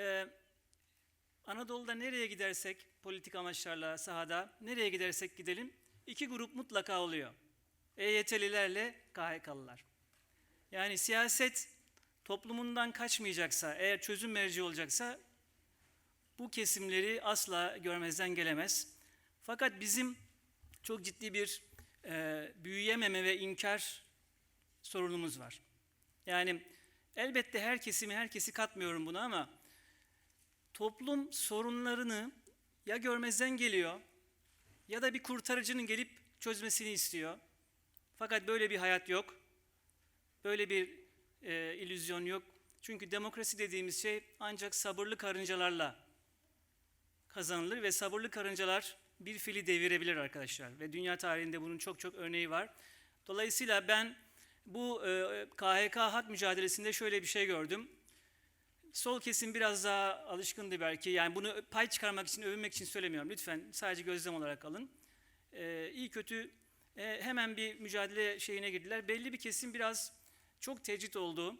Ee, Anadolu'da nereye gidersek politik amaçlarla sahada nereye gidersek gidelim iki grup mutlaka oluyor. EYT'lilerle KHK'lılar. Yani siyaset toplumundan kaçmayacaksa, eğer çözüm merci olacaksa bu kesimleri asla görmezden gelemez. Fakat bizim çok ciddi bir e, büyüyememe ve inkar sorunumuz var. Yani elbette her kesimi, herkesi katmıyorum buna ama toplum sorunlarını ya görmezden geliyor ya da bir kurtarıcının gelip çözmesini istiyor. Fakat böyle bir hayat yok. Böyle bir e, illüzyon yok. Çünkü demokrasi dediğimiz şey ancak sabırlı karıncalarla kazanılır ve sabırlı karıncalar bir fili devirebilir arkadaşlar. Ve dünya tarihinde bunun çok çok örneği var. Dolayısıyla ben bu e, KHK hak mücadelesinde şöyle bir şey gördüm. Sol kesim biraz daha alışkındı belki. Yani bunu pay çıkarmak için, övünmek için söylemiyorum. Lütfen sadece gözlem olarak alın. E, iyi kötü e, hemen bir mücadele şeyine girdiler. Belli bir kesim biraz çok tecrit oldu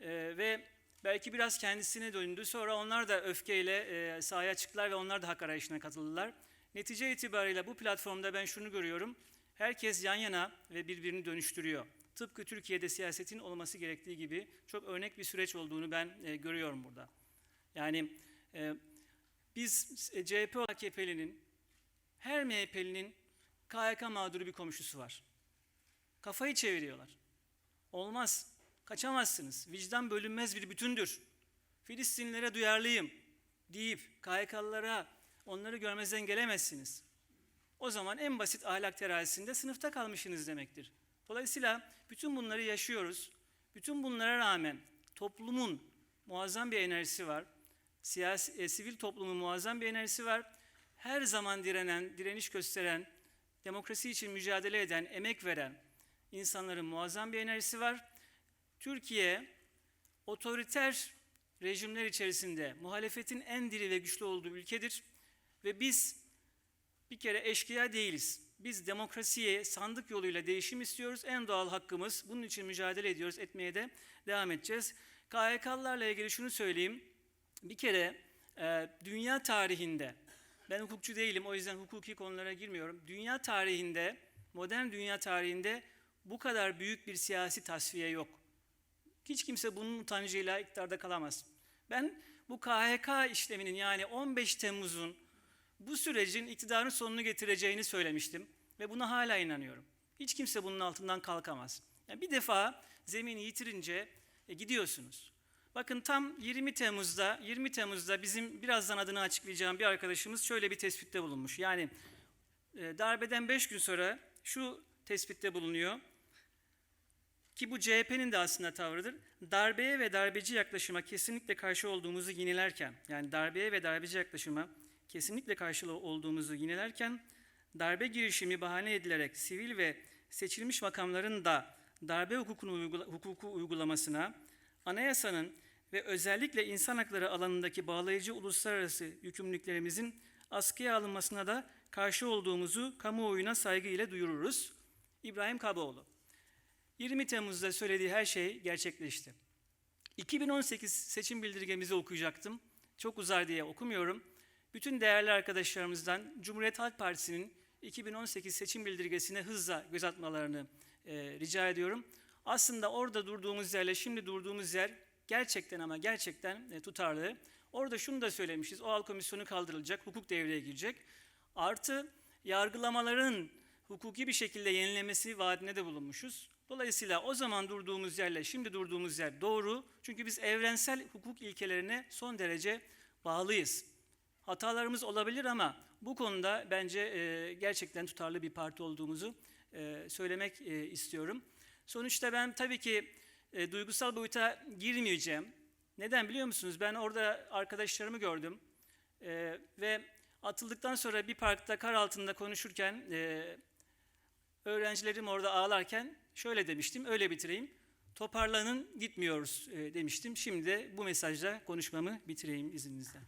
e, ve belki biraz kendisine döndü. Sonra onlar da öfkeyle e, sahaya çıktılar ve onlar da hak arayışına katıldılar. Netice itibariyle bu platformda ben şunu görüyorum. Herkes yan yana ve birbirini dönüştürüyor. Tıpkı Türkiye'de siyasetin olması gerektiği gibi çok örnek bir süreç olduğunu ben e, görüyorum burada. Yani e, biz e, CHP AKP'linin, her MHP'linin KYK mağduru bir komşusu var. Kafayı çeviriyorlar. Olmaz, kaçamazsınız. Vicdan bölünmez bir bütündür. Filistinlilere duyarlıyım deyip KYK'lılara onları görmezden gelemezsiniz. O zaman en basit ahlak terazisinde sınıfta kalmışsınız demektir. Dolayısıyla bütün bunları yaşıyoruz. Bütün bunlara rağmen toplumun muazzam bir enerjisi var. Siyasi, e, sivil toplumun muazzam bir enerjisi var. Her zaman direnen, direniş gösteren, demokrasi için mücadele eden, emek veren insanların muazzam bir enerjisi var. Türkiye otoriter rejimler içerisinde muhalefetin en diri ve güçlü olduğu ülkedir. Ve biz bir kere eşkıya değiliz. Biz demokrasiye sandık yoluyla değişim istiyoruz. En doğal hakkımız. Bunun için mücadele ediyoruz. Etmeye de devam edeceğiz. KHK'larla ilgili şunu söyleyeyim. Bir kere e, dünya tarihinde, ben hukukçu değilim o yüzden hukuki konulara girmiyorum. Dünya tarihinde, modern dünya tarihinde bu kadar büyük bir siyasi tasfiye yok. Hiç kimse bunun utancıyla iktidarda kalamaz. Ben bu KHK işleminin yani 15 Temmuz'un bu sürecin iktidarın sonunu getireceğini söylemiştim ve buna hala inanıyorum. Hiç kimse bunun altından kalkamaz. Yani bir defa zemini yitirince e, gidiyorsunuz. Bakın tam 20 Temmuz'da 20 Temmuz'da bizim birazdan adını açıklayacağım bir arkadaşımız şöyle bir tespitte bulunmuş. Yani e, darbeden 5 gün sonra şu tespitte bulunuyor ki bu CHP'nin de aslında tavrıdır. Darbeye ve darbeci yaklaşıma kesinlikle karşı olduğumuzu yinilerken, yani darbeye ve darbeci yaklaşıma kesinlikle karşı olduğumuzu yinelerken, darbe girişimi bahane edilerek sivil ve seçilmiş makamların da darbe hukukunu uygula, hukuku uygulamasına, anayasanın ve özellikle insan hakları alanındaki bağlayıcı uluslararası yükümlülüklerimizin askıya alınmasına da karşı olduğumuzu kamuoyuna saygıyla duyururuz. İbrahim Kaboğlu 20 Temmuz'da söylediği her şey gerçekleşti. 2018 seçim bildirgemizi okuyacaktım. Çok uzar diye okumuyorum. Bütün değerli arkadaşlarımızdan Cumhuriyet Halk Partisi'nin 2018 seçim bildirgesine hızla göz atmalarını e, rica ediyorum. Aslında orada durduğumuz yerle şimdi durduğumuz yer gerçekten ama gerçekten e, tutarlı. Orada şunu da söylemişiz. O hal komisyonu kaldırılacak, hukuk devreye girecek. Artı yargılamaların hukuki bir şekilde yenilemesi vaadine de bulunmuşuz. Dolayısıyla o zaman durduğumuz yerle şimdi durduğumuz yer doğru. Çünkü biz evrensel hukuk ilkelerine son derece bağlıyız. Hatalarımız olabilir ama bu konuda bence e, gerçekten tutarlı bir parti olduğumuzu e, söylemek e, istiyorum. Sonuçta ben tabii ki e, duygusal boyuta girmeyeceğim. Neden biliyor musunuz? Ben orada arkadaşlarımı gördüm e, ve atıldıktan sonra bir parkta kar altında konuşurken e, öğrencilerim orada ağlarken şöyle demiştim, öyle bitireyim. Toparlanın gitmiyoruz e, demiştim. Şimdi bu mesajla konuşmamı bitireyim izninizle.